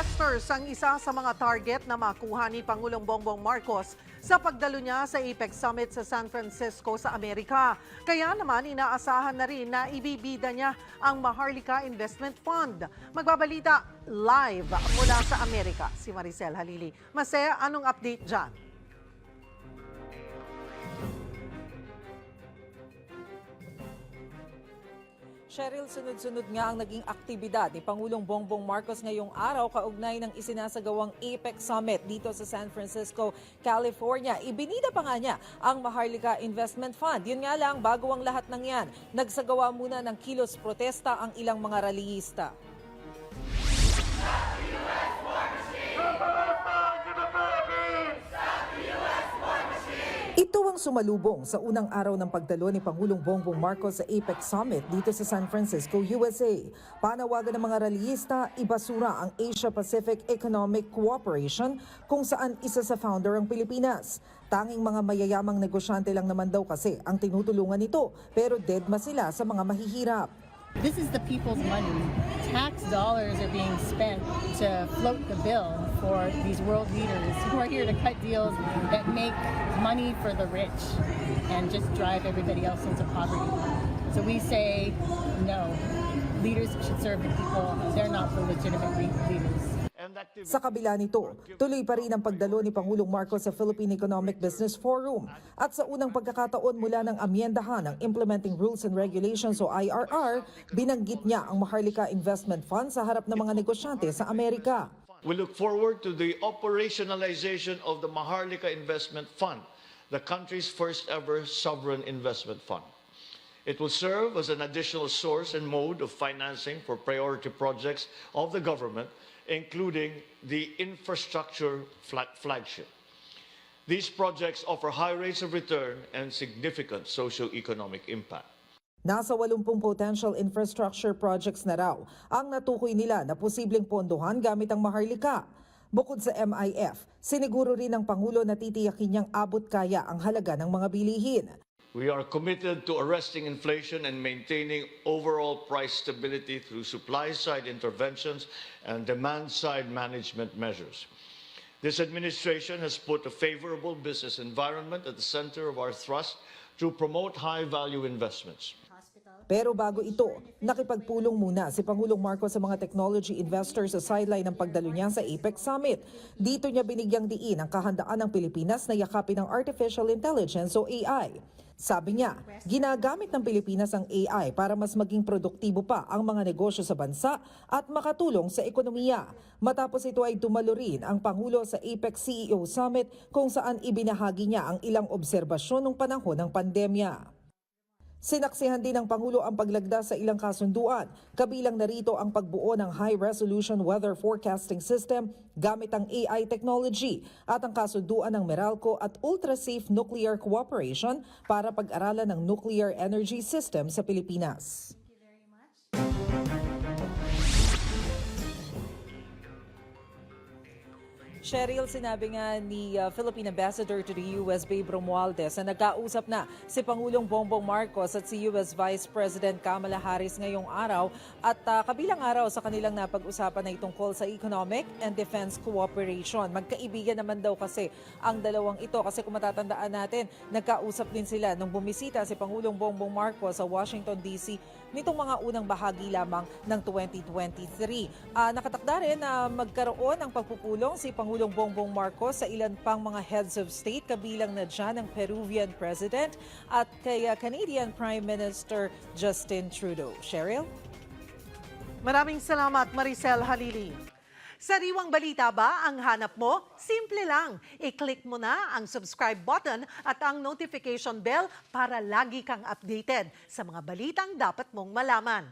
investors ang isa sa mga target na makuha ni Pangulong Bongbong Marcos sa pagdalo niya sa APEC Summit sa San Francisco sa Amerika. Kaya naman inaasahan na rin na ibibida niya ang Maharlika Investment Fund. Magbabalita live mula sa Amerika si Maricel Halili. Masaya, anong update dyan? Cheryl, sunod-sunod nga ang naging aktibidad ni Pangulong Bongbong Marcos ngayong araw kaugnay ng isinasagawang APEC Summit dito sa San Francisco, California. Ibinida pa nga niya ang Maharlika Investment Fund. Yun nga lang, bago ang lahat ng yan, nagsagawa muna ng kilos protesta ang ilang mga rallyista. Ito ang sumalubong sa unang araw ng pagdalo ni Pangulong Bongbong Marcos sa APEC Summit dito sa San Francisco, USA. Panawagan ng mga rallyista, ibasura ang Asia-Pacific Economic Cooperation kung saan isa sa founder ang Pilipinas. Tanging mga mayayamang negosyante lang naman daw kasi ang tinutulungan nito pero deadma sila sa mga mahihirap. This is the people's money. Tax dollars are being spent to float the bill for these world leaders who are here to cut deals that make money for the rich and just drive everybody else into poverty. So we say no. Leaders should serve the people. They're not the legitimate le- leaders. Sa kabila nito, tuloy pa rin ang pagdalo ni Pangulong Marcos sa Philippine Economic Business Forum at sa unang pagkakataon mula ng amyendahan ng Implementing Rules and Regulations o IRR, binanggit niya ang Maharlika Investment Fund sa harap ng mga negosyante sa Amerika. We look forward to the operationalization of the Maharlika Investment Fund, the country's first ever sovereign investment fund. It will serve as an additional source and mode of financing for priority projects of the government, including the infrastructure flag- flagship. These projects offer high rates of return and significant socio-economic impact. Nasa 80 potential infrastructure projects na raw ang natukoy nila na posibleng pondohan gamit ang Maharlika. Bukod sa MIF, siniguro rin ng Pangulo na titiyakin niyang abot kaya ang halaga ng mga bilihin. We are committed to arresting inflation and maintaining overall price stability through supply side interventions and demand side management measures. This administration has put a favorable business environment at the center of our thrust to promote high value investments. Pero bago ito, nakipagpulong muna si Pangulong Marcos sa mga technology investors sa sideline ng pagdalo niya sa APEC Summit. Dito niya binigyang diin ang kahandaan ng Pilipinas na yakapin ang artificial intelligence o AI. Sabi niya, ginagamit ng Pilipinas ang AI para mas maging produktibo pa ang mga negosyo sa bansa at makatulong sa ekonomiya. Matapos ito ay tumalo rin ang Pangulo sa APEC CEO Summit kung saan ibinahagi niya ang ilang obserbasyon ng panahon ng pandemya. Sinaksihan din ng Pangulo ang paglagda sa ilang kasunduan, kabilang narito ang pagbuo ng high-resolution weather forecasting system gamit ang AI technology at ang kasunduan ng Meralco at ultra-safe nuclear cooperation para pag-aralan ng nuclear energy system sa Pilipinas. Cheryl, sinabi nga ni uh, Philippine Ambassador to the US, Babe Romualdez, na nagkausap na si Pangulong Bongbong Marcos at si US Vice President Kamala Harris ngayong araw at uh, kabilang araw sa kanilang napag-usapan na itungkol sa economic and defense cooperation. Magkaibigan naman daw kasi ang dalawang ito kasi kung matatandaan natin, nagkausap din sila nung bumisita si Pangulong Bongbong Marcos sa Washington DC nitong mga unang bahagi lamang ng 2023. Ah, nakatakda rin na magkaroon ng pagpupulong si Pangulong Bongbong Marcos sa ilan pang mga heads of state kabilang na dyan ng Peruvian President at kay ah, Canadian Prime Minister Justin Trudeau. Cheryl? Maraming salamat, Maricel Halili. Sariwang balita ba ang hanap mo? Simple lang. I-click mo na ang subscribe button at ang notification bell para lagi kang updated sa mga balitang dapat mong malaman.